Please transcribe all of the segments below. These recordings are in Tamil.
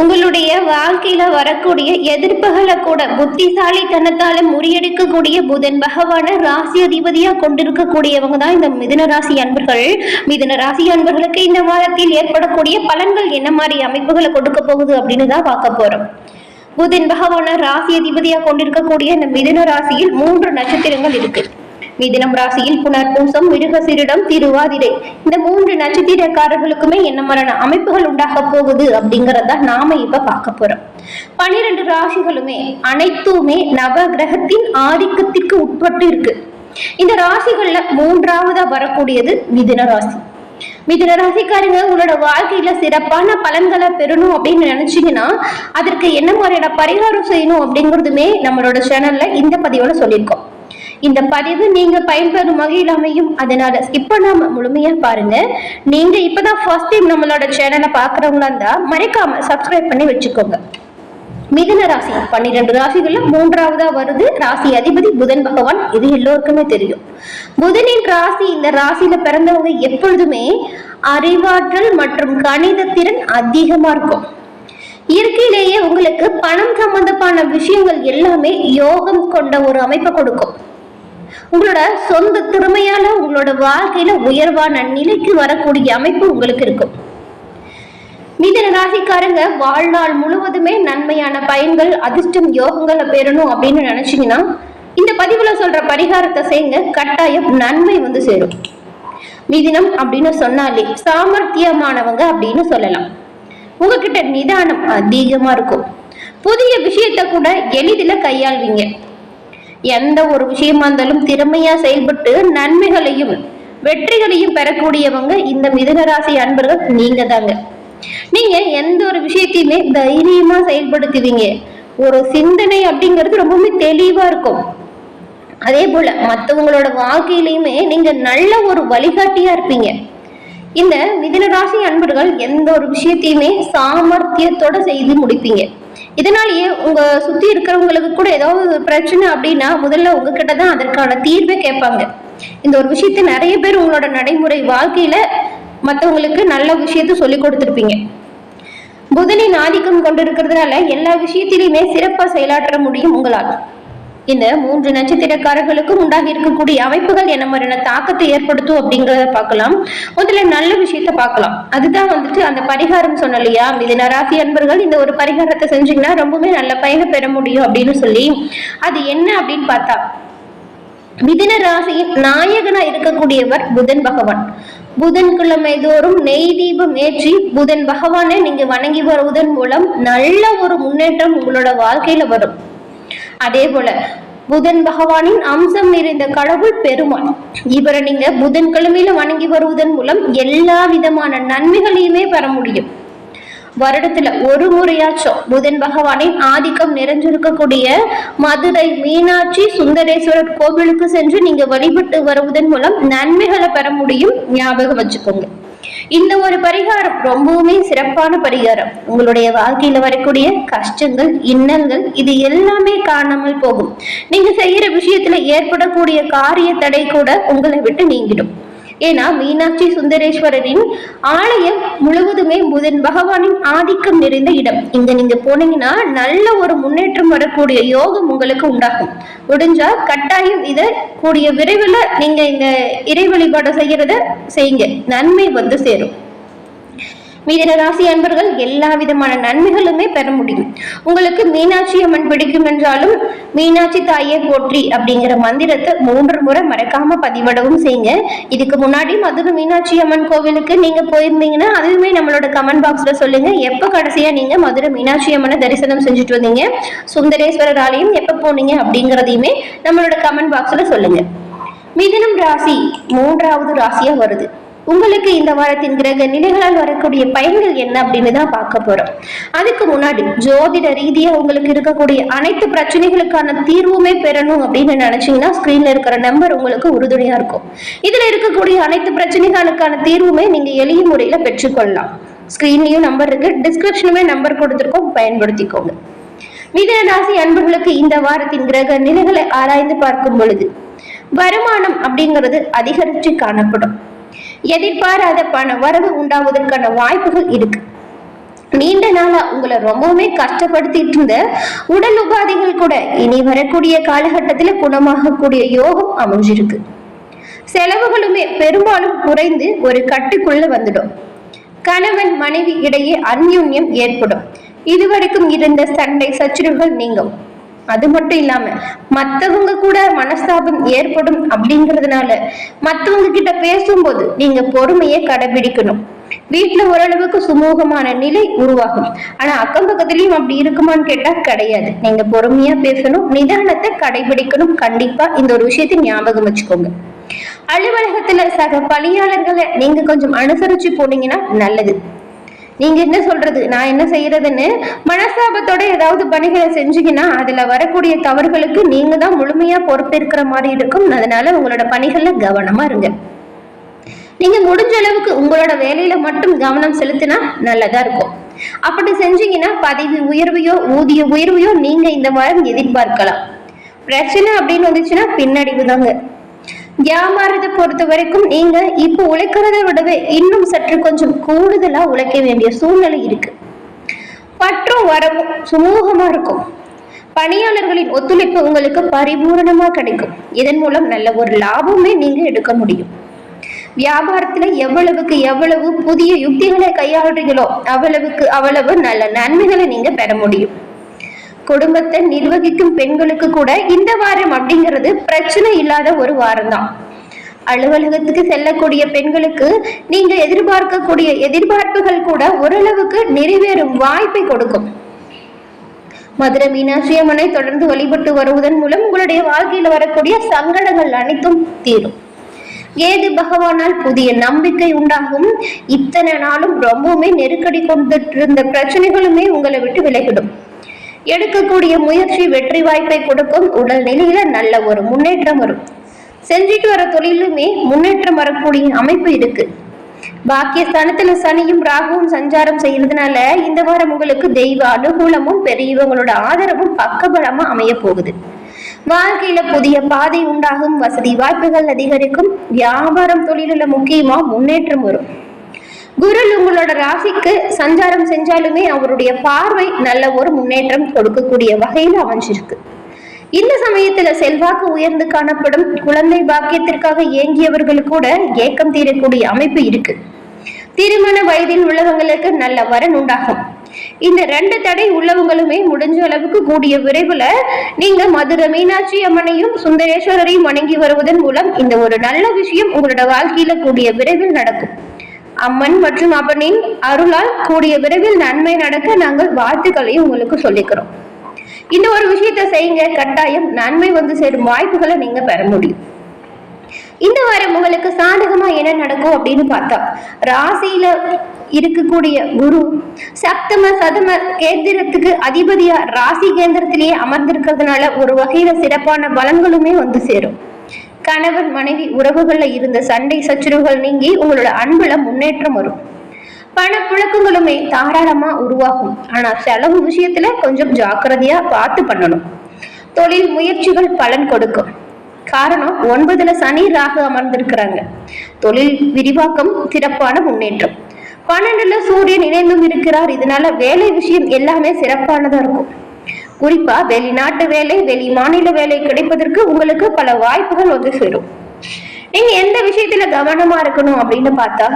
உங்களுடைய வாழ்க்கையில வரக்கூடிய எதிர்ப்புகளை கூட புத்திசாலித்தனத்தால முறியடிக்கக்கூடிய புதன் பகவான ராசி அதிபதியா கொண்டிருக்கக்கூடியவங்க தான் இந்த மிதுன ராசி அன்பர்கள். மிதுன ராசி அன்பர்களுக்கு இந்த மாதத்தில் ஏற்படக்கூடிய பலன்கள் என்ன மாதிரி அமைப்புகளை கொடுக்க போகுது அப்படின்னு தான் பார்க்க போறோம். புதன் பகவான ராசி அதிபதியா கொண்டிருக்கக்கூடிய இந்த மிதுன ராசியில் மூன்று நட்சத்திரங்கள் இருக்கு. மிதினம் ராசியில் புனர்பூசம் மிருகசிரிடம் திருவாதிரை. இந்த மூன்று நட்சத்திரக்காரர்களுக்குமே என்ன மரண அமைப்புகள் உண்டாக போகுது அப்படிங்கறத நாம இப்ப பார்க்க போறோம். பனிரெண்டு ராசிகளுமே அனைத்துமே நவ கிரகத்தின் ஆதிக்கத்திற்கு உட்பட்டு இருக்கு. இந்த ராசிகள்ல மூன்றாவதா வரக்கூடியது மிதுன ராசி. மிதுன ராசிக்காரங்க உங்களோட வாழ்க்கையில சிறப்பான பலன்களை பெறணும் அப்படின்னு நினைச்சீங்கன்னா அதற்கு என்ன மாதிரியான பரிகாரம் செய்யணும் அப்படிங்கிறதுமே நம்மளோட சேனல்ல இந்த பதிவோட சொல்லியிருக்கோம். இந்த பதிவு நீங்க பயன்பெறும் வகையில் அமையும். அதனால ஸ்கிப் பண்ணாம முழுமையா பாருங்க. நீங்க இப்பதான் ஃபர்ஸ்ட் டைம் நம்மளோட சேனலை பாக்குறவங்களா இருந்தா மறைக்காம சப்ஸ்கிரைப் பண்ணி வச்சுக்கோங்க. மிதுன ராசி பன்னிரெண்டு ராசிகள்ல மூன்றாவதா வருது. ராசி அதிபதி புதன் பகவான் இது எல்லோருக்குமே தெரியும். புதனின் ராசி இந்த ராசியில பிறந்தவங்க எப்பொழுதுமே அறிவாற்றல் மற்றும் கணித திறன் அதிகமா இருக்கும். இயற்கையிலேயே உங்களுக்கு பணம் சம்பந்தமான விஷயங்கள் எல்லாமே யோகம் கொண்ட ஒரு அமைப்பை கொடுக்கும். உங்களோட சொந்த திறமையால உங்களோட வாழ்க்கையில உயர்வான நிலைக்கு வரக்கூடிய அமைப்பு உங்களுக்கு இருக்கும். மிதன ராசிக்காரங்க வாழ்நாள் முழுவதுமே நன்மையான பயன்கள் அதிர்ஷ்டம் யோகங்களை பெறணும் அப்படின்னு நினைச்சீங்கன்னா இந்த பதிவுல சொல்ற பரிகாரத்தை செய்யுங்க. கட்டாயம் நன்மை வந்து சேரும். மிதினம் அப்படின்னு சொன்னாலே சாமர்த்தியமானவங்க அப்படின்னு சொல்லலாம். உங்ககிட்ட நிதானம் அதிகமா இருக்கும். புதிய விஷயத்த கூட எளிதில் கையாள்வீங்க. எந்த ஒரு விஷயமா இருந்தாலும் திறமையா செயல்பட்டு நன்மைகளையும் வெற்றிகளையும் பெறக்கூடியவங்க இந்த மிதுனராசி அன்பர்கள் நீங்க தாங்க நீங்க எந்த ஒரு விஷயத்தையுமே தைரியமா செயல்படுத்துவீங்க. ஒரு சிந்தனை அப்படிங்கிறது ரொம்பவுமே தெளிவா இருக்கும். அதே போல மற்றவங்களோட வாழ்க்கையிலையுமே நீங்க நல்ல ஒரு வழிகாட்டியா இருப்பீங்க. இந்த மிதுன ராசி அன்பர்கள் எந்த ஒரு விஷயத்தையுமே சாமர்த்தியத்தோட செய்து முடிப்பீங்க. இதனாலேயே உங்க சுத்தி இருக்கிறவங்களுக்கு கூட ஏதாவது ஒரு பிரச்சனை அப்படின்னா முதல்ல உங்ககிட்ட தான் அதற்கான தீர்வே கேட்பாங்க. இந்த ஒரு விஷயத்தை நிறைய பேர் உங்களோட நடைமுறை வாழ்க்கையில மற்றவங்களுக்கு நல்ல விஷயத்த சொல்லி கொடுத்துருப்பீங்க. புதனின் ஆதிக்கம் கொண்டிருக்கிறதுனால எல்லா விஷயத்திலையுமே சிறப்பா செயலாற்ற முடியும் உங்களால். இந்த மூன்று நட்சத்திரக்காரர்களுக்கும் உண்டாகி இருக்கக்கூடிய அமைப்புகள் என்ன மாதிரியான தாக்கத்தை ஏற்படுத்தும் அப்படிங்கிறத பார்க்கலாம். முதல்ல நல்ல விஷயத்த பார்க்கலாம். அதுதான் வந்துட்டு அந்த பரிகாரம் சொன்ன இல்லையா? ராசி அன்பர்கள் இந்த ஒரு பரிகாரத்தை செஞ்சீங்கன்னா ரொம்பவே நல்ல பயனை பெற முடியும் அப்படின்னு சொல்லி. அது என்ன அப்படின்னு பார்த்தா மிதின ராசியின் நாயகனா இருக்கக்கூடியவர் புதன் பகவான். புதன்கிழமை தோறும் நெய் தீபம் ஏற்றி புதன் பகவானை நீங்க வணங்கி வருவதன் மூலம் நல்ல ஒரு முன்னேற்றம் உங்களோட வாழ்க்கையில வரும். அதே போல புதன் பகவானின் அம்சம் நிறைந்த கடவுள் பெருமான். இவரை நீங்க புதன்கிழமையில வணங்கி வருவதன் மூலம் எல்லா விதமான நன்மைகளையுமே பெற முடியும். வருடத்துல ஒரு முறையாச்சும் புதன் பகவானின் ஆதிக்கம் நிறைஞ்சிருக்கக்கூடிய மதுரை மீனாட்சி சுந்தரேஸ்வரர் கோவிலுக்கு சென்று நீங்க வழிபட்டு வருவதன் மூலம் நன்மைகளை பெற முடியும். ஞாபகம் வச்சுக்கோங்க. இந்த ஒரு பரிகாரம் ரொம்பவுமே சிறப்பான பரிகாரம். உங்களுடைய வாழ்க்கையில வரக்கூடிய கஷ்டங்கள் இன்னல்கள் இது எல்லாமே காணாமல் போகும். நீங்க செய்யற விஷயத்துல ஏற்படக்கூடிய காரிய தடை கூட உங்களை விட்டு நீங்கிடும். ஏன்னா மீனாட்சி சுந்தரேஸ்வரரின் ஆலயம் முழுவதுமே புதன் பகவானின் ஆதிக்கம் நிறைந்த இடம். இங்க நீங்க போனீங்கன்னா நல்ல ஒரு முன்னேற்றம் வரக்கூடிய யோகம் உங்களுக்கு உண்டாகும். முடிஞ்சா கட்டாயம் இதை கூடிய விரைவில் நீங்க இந்த இறை வழிபாடு செய்யறத செய்யுங்க. நன்மை வந்து சேரும். மீதின ராசி அன்பர்கள் எல்லா விதமான நன்மைகளுமே பெற முடியும். உங்களுக்கு மீனாட்சி அம்மன் பிடிக்கும் என்றாலும் மீனாட்சி தாயே போற்றி அப்படிங்கிற மந்திரத்தை மூன்று முறை மறக்காம பதிவிடவும் செய்யுங்க. இதுக்கு முன்னாடி மதுரை மீனாட்சி அம்மன் கோவிலுக்கு நீங்க போயிருந்தீங்கன்னா அதுவுமே நம்மளோட கமெண்ட் பாக்ஸ்ல சொல்லுங்க. எப்ப கடைசியா நீங்க மதுரை மீனாட்சி அம்மனை தரிசனம் செஞ்சுட்டு வந்தீங்க? சுந்தரேஸ்வரர் ஆலயம் எப்ப போனீங்க அப்படிங்கிறதையுமே நம்மளோட கமெண்ட் பாக்ஸ்ல சொல்லுங்க. மிதனம் ராசி மூன்றாவது ராசியா வருது. உங்களுக்கு இந்த வாரத்தின் கிரக நிலைகளால் வரக்கூடிய பயன்கள் என்ன அப்படின்னு தான் பார்க்க போறோம். அதுக்கு முன்னாடி ஜோதிட ரீதியா உங்களுக்கு இருக்கக்கூடிய அனைத்து பிரச்சனைகளுக்கான தீர்வுமே பெறணும் அப்படின்னு நினைச்சீங்கன்னா ஸ்கிரீன்ல இருக்கிற நம்பர் உங்களுக்கு உறுதுணையா இருக்கும். இதுல இருக்கக்கூடிய அனைத்து பிரச்சனைகளுக்கான தீர்வுமே நீங்க எளிய முறையில பெற்றுக்கொள்ளலாம். ஸ்கிரீன்லயும் நம்பர் இருக்கு. டிஸ்கிரிப்ஷனுமே நம்பர் கொடுத்துருக்கோம். பயன்படுத்திக்கோங்க. மிதன ராசி அன்பர்களுக்கு இந்த வாரத்தின் கிரக நிலைகளை ஆராய்ந்து பார்க்கும் பொழுது வருமானம் அப்படிங்கிறது அதிகரித்து காணப்படும். எதிர்பாராத பண வரவு உண்டாவதற்கான வாய்ப்புகள் இருக்கு. நீண்ட நாளா உங்களை ரொம்பவுமே கஷ்டப்படுத்திட்டு இருந்த உடல் உபாதைகள் கூட இனி வரக்கூடிய காலகட்டத்துல குணமாகக்கூடிய யோகம் அமைஞ்சிருக்கு. செலவுகளுமே பெரும்பாலும் குறைந்து ஒரு கட்டுக்குள்ள வந்துடும். கணவன் மனைவி இடையே அந்யுன்யம் ஏற்படும். இதுவரைக்கும் இருந்த சண்டை சச்சுரவுகள் நீங்கும். அது மட்டும் இல்லாம மத்தவங்க கூட மனஸ்தாபம் ஏற்படும் அப்படிங்கறதுனால மத்தவங்க கிட்ட பேசும்போது நீங்க பொறுமையை கடைபிடிக்கணும். வீட்டுல ஓரளவுக்கு சுமூகமான நிலை உருவாகும். ஆனா அக்கம் பக்கத்துலயும் அப்படி இருக்குமான்னு கேட்டா கிடையாது. நீங்க பொறுமையா பேசணும் நிதானத்தை கடைபிடிக்கணும். கண்டிப்பா இந்த ஒரு விஷயத்தை ஞாபகம் வச்சுக்கோங்க. அலுவலகத்துல சக பணியாளர்களை நீங்க கொஞ்சம் அனுசரிச்சு போனீங்கன்னா நல்லது. நீங்க என்ன சொல்றது? நான் என்ன செய்யறதுன்னு மனசாபத்தோட ஏதாவது பணிகளை செஞ்சீங்கன்னா அதுல வரக்கூடிய தவறுகளுக்கு நீங்க தான் முழுமையா பொறுப்பேற்கிற மாதிரி இருக்கும். அதனால உங்களோட பணிகள்ல கவனமா இருங்க. நீங்க முடிஞ்ச அளவுக்கு உங்களோட வேலையில மட்டும் கவனம் செலுத்தினா நல்லதா இருக்கும். அப்படி செஞ்சீங்கன்னா பதவி உயர்வையோ ஊதிய உயர்வையோ நீங்க இந்த வாரம் எதிர்பார்க்கலாம். பிரச்சனை அப்படின்னு வந்துச்சுன்னா பின்னடைவு தாங்க. வியாபாரத்தை பொறுத்த வரைக்கும் நீங்க இப்போ உழைக்கிறத விடவே இன்னும் சற்று கொஞ்சம் கூடுதலா உழைக்க வேண்டிய சூழ்நிலை இருக்கு. பற்றும் வரவும் சுமூகமா இருக்கும். பணியாளர்களின் ஒத்துழைப்பு உங்களுக்கு பரிபூரணமா கிடைக்கும். இதன் மூலம் நல்ல ஒரு லாபமே நீங்க எடுக்க முடியும். வியாபாரத்துல எவ்வளவுக்கு எவ்வளவு புதிய யுக்திகளை கையாளுறீங்களோ அவ்வளவுக்கு அவ்வளவு நல்ல நன்மைகளை நீங்க பெற முடியும். குடும்பத்தை நிர்வகிக்கும் பெண்களுக்கு கூட இந்த வாரம் அப்படிங்கிறது பிரச்சனை இல்லாத ஒரு வாரம் தான் அலுவலகத்துக்கு செல்லக்கூடிய பெண்களுக்கு நீங்க எதிர்பார்க்கக்கூடிய எதிர்பார்ப்புகள் கூட ஓரளவுக்கு நிறைவேறும் வாய்ப்பை கொடுக்கும். மதுரை மீனாட்சி அம்மனை தொடர்ந்து வழிபட்டு வருவதன் மூலம் உங்களுடைய வாழ்க்கையில வரக்கூடிய சங்கடங்கள் அனைத்தும் தீரும். ஏது பகவானால் புதிய நம்பிக்கை உண்டாகும். இத்தனை நாளும் ரொம்பவுமே நெருக்கடி கொண்டுட்டு இருந்த பிரச்சனைகளுமே உங்களை விட்டு விலகிடும். எடுக்கக்கூடிய முயற்சி வெற்றி வாய்ப்பை கொடுக்கும் உடல் நிலையில நல்ல ஒரு முன்னேற்றம் வரும். செஞ்சுட்டு வர தொழிலுமே முன்னேற்றம் வரக்கூடிய அமைப்பு இருக்கு. பாக்கியஸ்தானத்துல சனியும் ராகுவும் சஞ்சாரம் செய்யறதுனால இந்த வாரம் உங்களுக்கு தெய்வ அனுகூலமும் பெரியவங்களோட ஆதரவும் பக்கபலமா அமைய போகுது. வாழ்க்கையில புதிய பாதை உண்டாகும் வசதி வாய்ப்புகள் அதிகரிக்கும் வியாபாரம் தொழிலுள்ள முக்கியமா முன்னேற்றம் வரும். குரு உங்களோட ராசிக்கு சஞ்சாரம் செஞ்சாலுமே அவருடைய பார்வை நல்ல ஒரு முன்னேற்றம் கொடுக்கக்கூடிய வகையில் அமைஞ்சிருக்கு. இந்த சமயத்துல செல்வாக்கு உயர்ந்து காணப்படும் குழந்தை பாக்கியத்திற்காக ஏங்கியவர்கள் கூட ஏக்கம் தீரக்கூடிய அமைப்பு இருக்கு. திருமண வயதில் உள்ளவங்களுக்கு நல்ல வரன் உண்டாகும். இந்த ரெண்டு தடை உள்ளவங்களுமே முடிஞ்ச அளவுக்கு கூடிய விரைவுல நீங்க மதுரை மீனாட்சி அம்மனையும் சுந்தரேஸ்வரரையும் வணங்கி வருவதன் மூலம் இந்த ஒரு நல்ல விஷயம் உங்களோட வாழ்க்கையில கூடிய விரைவில் நடக்கும். அம்மன் மற்றும் அப்பனின் அருளால் கூடிய விரைவில் நன்மை நடக்க நாங்கள் வாழ்த்துக்களையும் உங்களுக்கு சொல்லிக்கிறோம். இந்த ஒரு விஷயத்த செய்யுங்க. கட்டாயம் நன்மை வந்து சேரும் வாய்ப்புகளை நீங்க பெற முடியும். இந்த வாரம் உங்களுக்கு சாதகமா என்ன நடக்கும் அப்படின்னு பார்த்தா ராசியில இருக்கக்கூடிய குரு சப்தம சதம கேந்திரத்துக்கு அதிபதியா ராசி கேந்திரத்திலேயே அமர்ந்திருக்கிறதுனால ஒரு வகையில சிறப்பான பலன்களுமே வந்து சேரும். கணவன் மனைவி உறவுகள்ல இருந்த சண்டை சச்சுரவுகள் நீங்கி உங்களோட அன்புல முன்னேற்றம் வரும். பணப்புழக்கங்களுமே தாராளமா உருவாகும். ஆனா செலவு விஷயத்துல கொஞ்சம் ஜாக்கிரதையா பார்த்து பண்ணணும். தொழில் முயற்சிகள் பலன் கொடுக்கும். காரணம் ஒன்பதுல சனி ராகு அமர்ந்திருக்கிறாங்க. தொழில் விரிவாக்கம் சிறப்பான முன்னேற்றம். பன்னெண்டுல சூரியன் இணைந்தும் இருக்கிறார். இதனால வேலை விஷயம் எல்லாமே சிறப்பானதா இருக்கும். குறிப்பா வெளிநாட்டு வேலை வெளி மாநில வேலை கிடைப்பதற்கு உங்களுக்கு பல வாய்ப்புகள் வந்து சேரும். நீங்க எந்த விஷயத்துல கவனமா இருக்கணும் அப்படின்னு பார்த்தா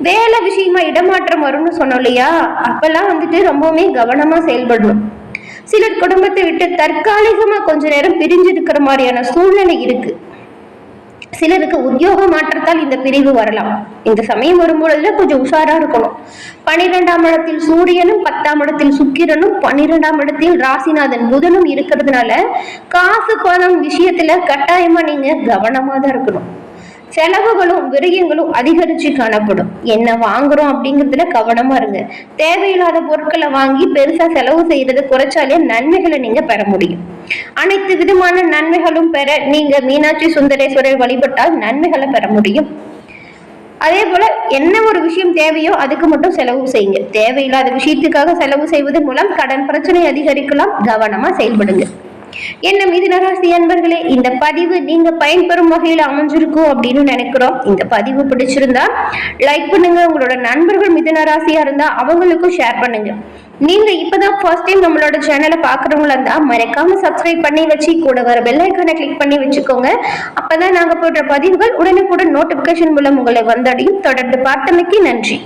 வேலை விஷயமா இடமாற்றம் வரும்னு சொன்னோம் இல்லையா? அப்பெல்லாம் வந்துட்டு ரொம்பவுமே கவனமா செயல்படணும். சிலர் குடும்பத்தை விட்டு தற்காலிகமா கொஞ்ச நேரம் பிரிஞ்சு இருக்கிற மாதிரியான சூழ்நிலை இருக்கு. சிலருக்கு உத்தியோக மாற்றத்தால் இந்த பிரிவு வரலாம். இந்த சமயம் வரும்பொழுதுல கொஞ்சம் உஷாரா இருக்கணும். பனிரெண்டாம் இடத்தில் சூரியனும் பத்தாம் இடத்தில் சுக்கிரனும் பன்னிரெண்டாம் இடத்தில் ராசிநாதன் புதனும் இருக்கிறதுனால காசு பணம் விஷயத்துல கட்டாயமா நீங்க கவனமா தான் இருக்கணும். செலவுகளும் விரயங்களும் அதிகரிச்சு காணப்படும். என்ன வாங்குறோம் அப்படிங்கிறதுல கவனமா இருங்க. தேவையில்லாத பொருட்களை வாங்கி பெருசா செலவு செய்யறது குறைச்சாலே நன்மைகளை நீங்க பெற முடியும். அனைத்து விதமான நன்மைகளும் பெற நீங்க மீனாட்சி சுந்தரேஸ்வரர் வழிபட்டால் நன்மைகளை பெற முடியும். அதே போல என்ன ஒரு விஷயம் தேவையோ அதுக்கு மட்டும் செலவு செய்யுங்க. தேவையில்லாத விஷயத்துக்காக செலவு செய்வதன் மூலம் கடன் பிரச்சனை அதிகரிக்கலாம். கவனமா செயல்படுங்க. என்ன மிதுனராசி அன்பர்களே இந்த பதிவு நீங்க பயன்பெறும் வகையில் அமைஞ்சிருக்கும் அப்படின்னு நினைக்கிறோம். இந்த பதிவு பிடிச்சிருந்தா லைக் பண்ணுங்க. உங்களோட நண்பர்கள் மிதுனராசியா இருந்தா அவங்களுக்கும் ஷேர் பண்ணுங்க. நீங்க இப்பதான் ஃபர்ஸ்ட் டைம் நம்மளோட சேனலை பாக்குறவங்களா இருந்தா மறக்காம சப்ஸ்கிரைப் பண்ணி வச்சு கூட வர பெல் ஐக்கானை கிளிக் பண்ணி வச்சுக்கோங்க. அப்பதான் நாங்க போடுற பதிவுகள் உடனுக்குடன் நோட்டிபிகேஷன் மூலம் உங்களை வந்தடையும். தொடர்ந்து பார்த்தமைக்கு நன்றி.